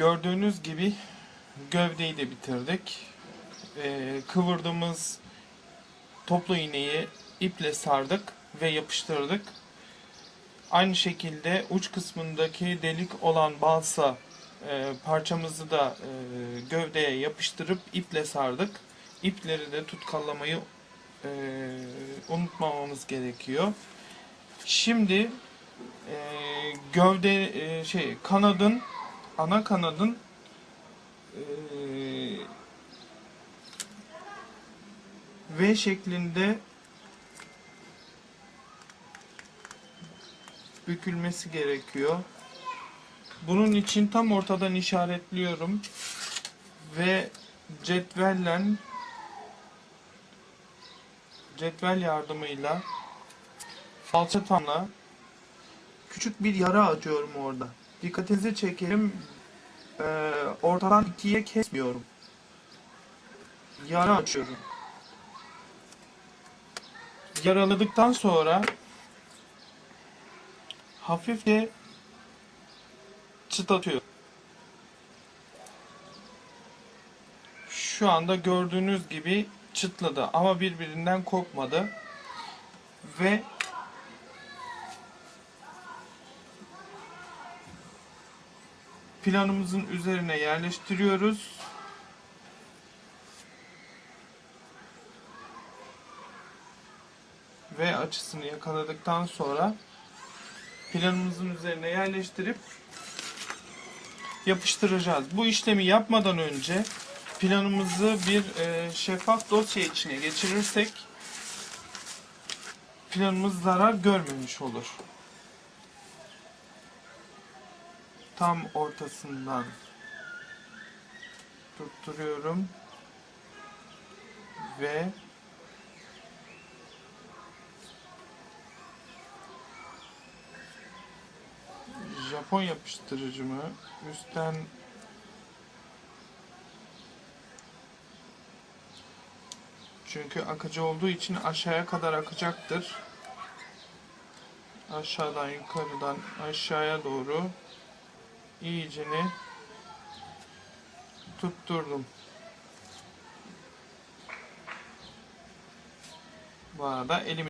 Gördüğünüz gibi gövdeyi de bitirdik. Ee, kıvırdığımız toplu iğneyi iple sardık ve yapıştırdık. Aynı şekilde uç kısmındaki delik olan balsa e, parçamızı da e, gövdeye yapıştırıp iple sardık. İpleri de tutkallamayı e, unutmamamız gerekiyor. Şimdi e, gövde e, şey kanadın ana kanadın e, V şeklinde bükülmesi gerekiyor. Bunun için tam ortadan işaretliyorum ve cetvelle cetvel yardımıyla falçatamla küçük bir yara açıyorum orada. Dikkatinizi çekerim ee, ortadan ikiye kesmiyorum. Yara açıyorum. Yaraladıktan sonra hafifçe çıtlatıyor. Şu anda gördüğünüz gibi çıtladı ama birbirinden kopmadı. Ve planımızın üzerine yerleştiriyoruz. Ve açısını yakaladıktan sonra planımızın üzerine yerleştirip yapıştıracağız. Bu işlemi yapmadan önce planımızı bir e, şeffaf dosya içine geçirirsek planımız zarar görmemiş olur. Tam ortasından tutturuyorum ve Japon yapıştırıcımı üstten çünkü akıcı olduğu için aşağıya kadar akacaktır. Aşağıdan yukarıdan aşağıya doğru iyicini tutturdum. Bu arada elimi